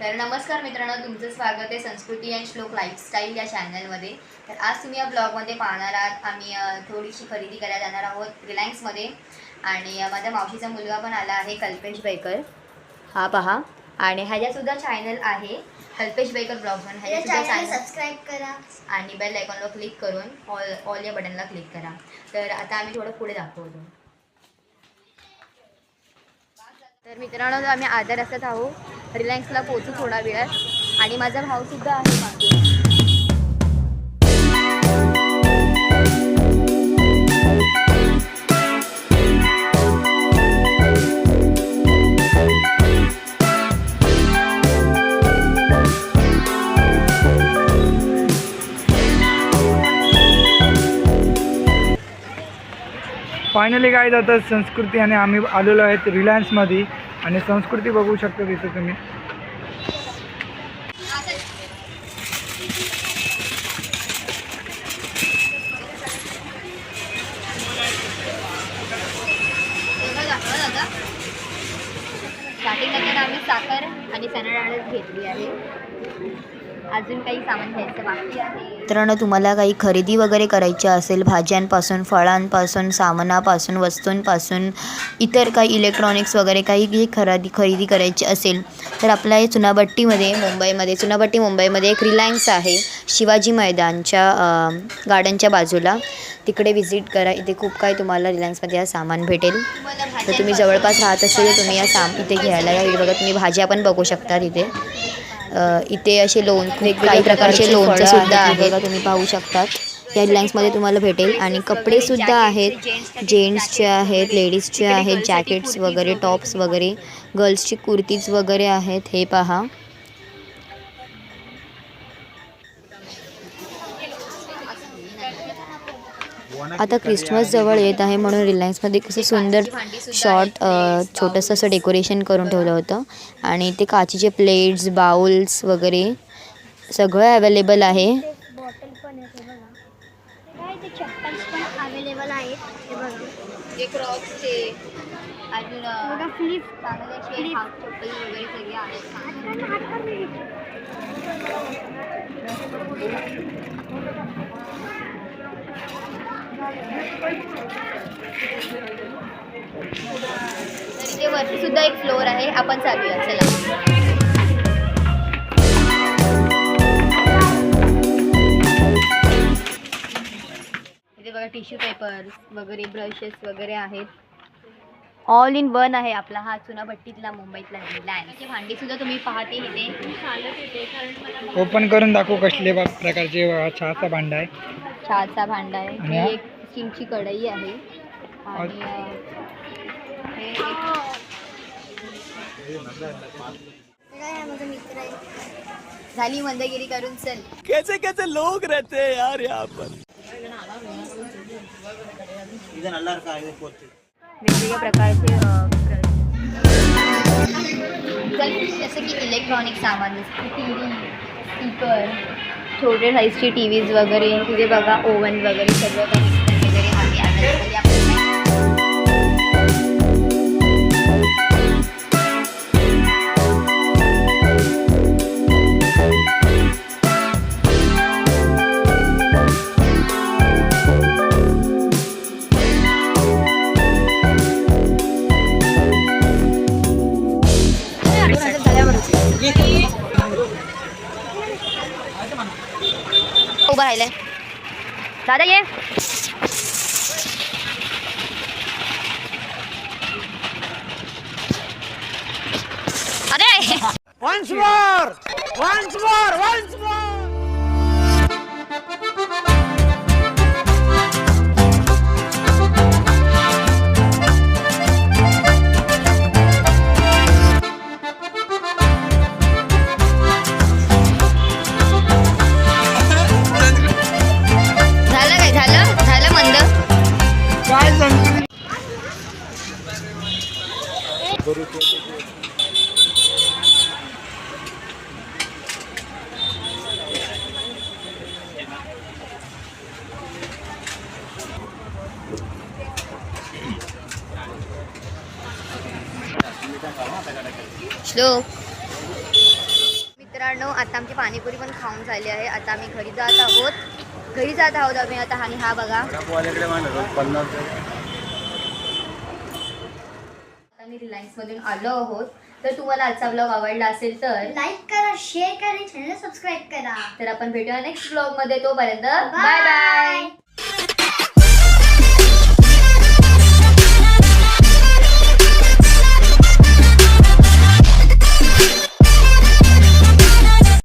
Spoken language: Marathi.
तर नमस्कार मित्रांनो तुमचं स्वागत आहे संस्कृती अँड श्लोक लाईफस्टाईल या चॅनलमध्ये तर आज तुम्ही या ब्लॉगमध्ये पाहणार आहात आम्ही थोडीशी खरेदी करायला जाणार आहोत रिलायन्समध्ये आणि माझ्या मावशीचा मुलगा पण आला आहे कल्पेश बेकर. हा पहा. आणि ह्याच्यासुद्धा चॅनल आहे कल्पेश बेकर ब्लॉग म्हणून ह्याच्यासुद्धा चॅनल सबस्क्राईब करा. आणि बेल आयकॉनवर क्लिक करून ऑल ऑल या बटनला क्लिक करा. तर आता आम्ही थोडं पुढे दाखवतो. तर मित्रांनो आम्ही आधार रस्त्यात आहोत रिलायन्सला पोचू थोडा वेळात आणि माझा भाऊसुद्धा आहे मागे फायनली काय जातं संस्कृती आणि आम्ही आलेलो आहेत रिलायन्समध्ये आणि संस्कृती बघू शकता तिथे तुम्ही. स्टार्टिंगला तर आम्ही साखर आणि चणा घेतली आहे. अजून काही सामान घ्यायचं बाकी आहे? मित्रांनो तुम्हाला काही खरेदी वगैरे करायची असेल भाज्यांपासून फळांपासून सामानापासून वस्तूंपासून इतर काही इलेक्ट्रॉनिक्स वगैरे काही जी खरेदी खरेदी करायची असेल तर आपल्या हे चुनाभट्टीमध्ये मुंबईमध्ये चुनाभट्टी मुंबईमध्ये एक रिलायन्स आहे शिवाजी मैदानच्या गार्डनच्या बाजूला. तिकडे व्हिजिट करा. इथे खूप काही तुम्हाला रिलायन्समध्ये या सामान भेटेल. तर तुम्ही जवळपास राहत असेल तर तुम्ही या साम इथे घ्यायला या. बघा तुम्ही भाज्या पण बघू शकता तिथे. इथे असे लोण काही प्रकारचे लोणचे सुद्धा आहेत. तुम्ही पाहू शकतात. या रिलायन्समध्ये तुम्हाला भेटेल. आणि कपडे सुद्धा आहेत. जेंट्सचे आहेत लेडीजचे आहेत जॅकेट्स वगैरे टॉप्स वगैरे गर्ल्सची कुर्तीज वगैरे आहेत. हे पहा. आता क्रिसमस जवळ येत आहे म्हणून रिलायन्समध्ये कसं सुंदर शॉर्ट छोटंसं असं डेकोरेशन करून ठेवलं होतं. आणि ते काचेचे प्लेट्स बाउल्स वगैरे सगळं अवेलेबल आहे. इथे वरती सुद्धा एक फ्लोअर आहे. आपण चालूया. चला. इथे बघा टिश्यू पेपर वगैरे ब्रशेस वगैरे आहेत. ऑल इन वन आहे आपला हा चुनाभट्टीतला मुंबईतला रिलायन्सची भांडी सुद्धा तुम्ही पाहते इथे. ओपन करून दाखवू कसले प्रकारचे चहाचा भांडा आहे. चहाचा भांडा आहे? एक स्टीमची कढई आहे. आणि हे माझा मित्र आहे झाली मंदगिरी करून चल. कैसे कैसे लोग रहते हैं यार यहाँ पर? वेगवेगळ्या प्रकारचे जसं की इलेक्ट्रॉनिक सामान जसं की टी व्ही स्पीकर छोटे साईजचे टी व्हीज वगैरे तिथे बघा ओव्हन वगैरे सगळं काही उभं राहिलंय दादा ये अरे once more once more once more श्लोक. मित्रांनो आता आमची पाणीपुरी पण खाऊन झाली आहे. आता आम्ही घरी जात आहोत. घरी जात आहोत आम्ही आता आणि हा बघा. आता मी रिलायन्समधून आलो आहोत. तर तुम्हाला आजचा ब्लॉग आवडला असेल तर लाईक करा शेअर करा चॅनल सबस्क्राईब करा. तर आपण भेटूया नेक्स्ट ब्लॉगमध्ये. तोपर्यंत. Bye bye